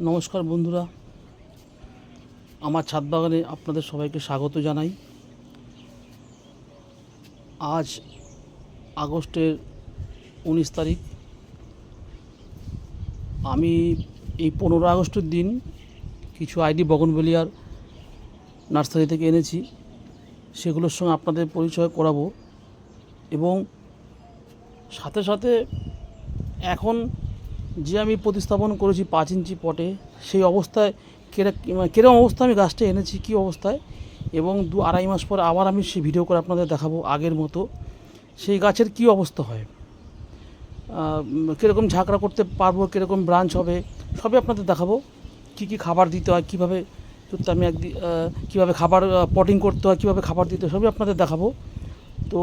নমস্কার বন্ধুরা। আমার ছাদ বাগানে আপনাদের সবাইকে স্বাগত জানাই। আজ আগস্টের উনিশ তারিখ। আমি এই পনেরো আগস্টের দিন কিছু আইডি বগনবেলিয়ার নার্সারি থেকে এনেছি। সেগুলোর সঙ্গে আপনাদের পরিচয় করাবো এবং সাথে সাথে এখন যে আমি প্রতিস্থাপন করেছি পাঁচ ইঞ্চি পটে, সেই অবস্থায় কেরা কীরকম অবস্থা আমি গাছটা এনেছি, কী অবস্থায়? এবং দু আড়াই মাস পর আবার আমি সেই ভিডিও করে আপনাদের দেখাবো আগের মতো, সেই গাছের কী অবস্থা হয়? কীরকম ঝাঁকড়া করতে পারব, কীরকম ব্রাঞ্চ হবে, সবই আপনাদের দেখাবো, কী কী খাবার দিতে হয়, কীভাবে করতে আমি একদিন কীভাবে খাবার পটিং করতে হয়, কীভাবে খাবার দিতে হয়, সবই আপনাদের দেখাবো। তো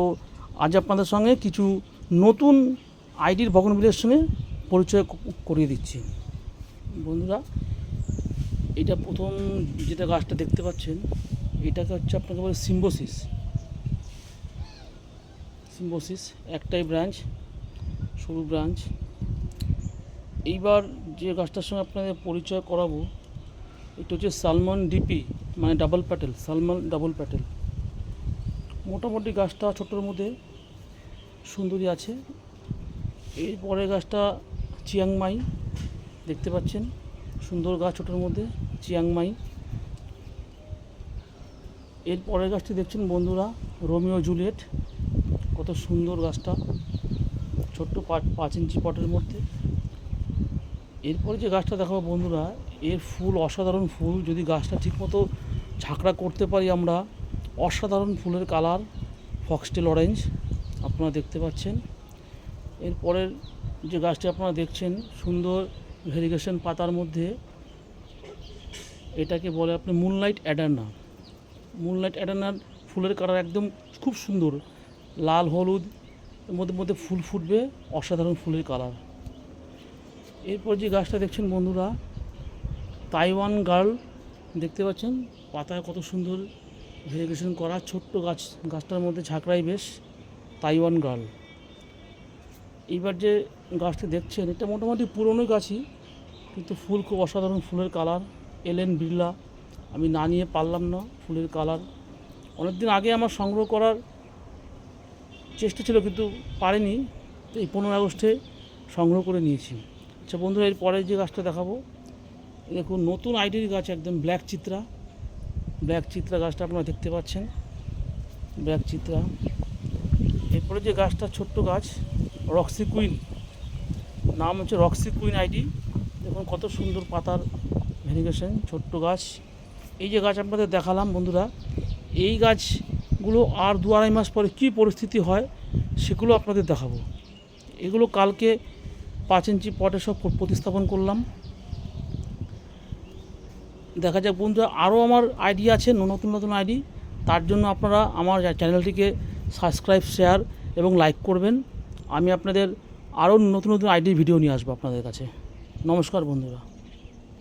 আজ আপনাদের সঙ্গে কিছু নতুন আইডির বগনবিলের সঙ্গে পরিচয় করিয়ে দিচ্ছি। বন্ধুরা, এটা প্রথম যেটা গাছটা দেখতে পাচ্ছেন, এটাকে হচ্ছে আপনাকে বলে সিম্বোসিস সিম্বোসিস একটাই ব্রাঞ্চ সরু ব্রাঞ্চ এইবার যে গাছটার সঙ্গে আপনাদের পরিচয় করাবো, এটা হচ্ছে সালমন ডিপি মানে double petal salmon double petal মোটামুটি গাছটা ছোটোর মধ্যে সুন্দরী আছে। এর পরের গাছটা চিয়াংমাই, দেখতে পাচ্ছেন? সুন্দর গাছ ছোটোর মধ্যে, চিয়াংমাই। এর পরের গাছটি দেখছেন বন্ধুরা, রোমিও জুলিয়েট। কত সুন্দর গাছটা। ছোট্ট পাঁচ ইঞ্চি পটের মধ্যে। এরপরে যে গাছটা দেখাবো বন্ধুরা, এর ফুল অসাধারণ ফুল। যদি গাছটা ঠিকমতো ঝাঁকড়া করতে পারি আমরা, অসাধারণ ফুলের কালার, ফক্সটেল অরেঞ্জ, আপনারা দেখতে পাচ্ছেন। এরপরের যে গাছটি আপনারা দেখছেন, সুন্দর ভেরিগেশন পাতার মধ্যে এটাকে বলে আপনি মুনলাইট অ্যাডানা মুনলাইট অ্যাডানার ফুলের কালার একদম খুব সুন্দর, লাল, হলুদ মধ্যে মধ্যে ফুল ফুটবে, অসাধারণ ফুলের কালার এরপর যে গাছটা দেখছেন বন্ধুরা তাইওয়ান গার্ল দেখতে পাচ্ছেন? পাতায় কত সুন্দর ভেরিগেশন করা ছোট্ট গাছ, গাছটার মধ্যে ঝাঁকড়াই বেশ তাইওয়ান গার্ল এইবার যে গাছটি দেখছেন, এটা মোটামুটি পুরনো গাছই, কিন্তু ফুল খুব অসাধারণ ফুলের কালার। এলেন বিড়লা, আমি না নিয়ে পারলাম না ফুলের কালার। অনেক দিন আগে আমার সংগ্রহ করার চেষ্টা ছিল, কিন্তু পারেনি। এই পনেরো আগস্টে সংগ্রহ করে নিয়েছি। আচ্ছা বন্ধুরা, এর পরে যে গাছটা দেখাবো দেখুন, নতুন আইডির গাছ, একদম ব্ল্যাক চিত্রা। ব্ল্যাক চিত্রা গাছটা আপনারা দেখতে পাচ্ছেন। ব্ল্যাক চিত্রা। এরপরে যে গাছটা, ছোট্ট গাছ রক্সি কুইন নাম হচ্ছে রক্সি কুইন আইডি দেখুন কত সুন্দর পাতার ভেরিগেশন ছোট্ট গাছ। এই যে গাছ আপনাদের দেখালাম বন্ধুরা, এই গাছগুলো আর দু আড়াই মাস পরে কী পরিস্থিতি হয় সেগুলো আপনাদের দেখাবো। এগুলো কালকে পাঁচ ইঞ্চি পটে সব প্রতিস্থাপন করলাম। দেখা যাক বন্ধুরা, আরও আমার আইডি আছে নতুন নতুন আইডি তার জন্য আপনারা আমার চ্যানেলটিকে সাবস্ক্রাইব শেয়ার এবং লাইক করবেন। আমি আপনাদের আরও নতুন নতুন আইডির ভিডিও নিয়ে আসব আপনাদের কাছে। নমস্কার বন্ধুরা।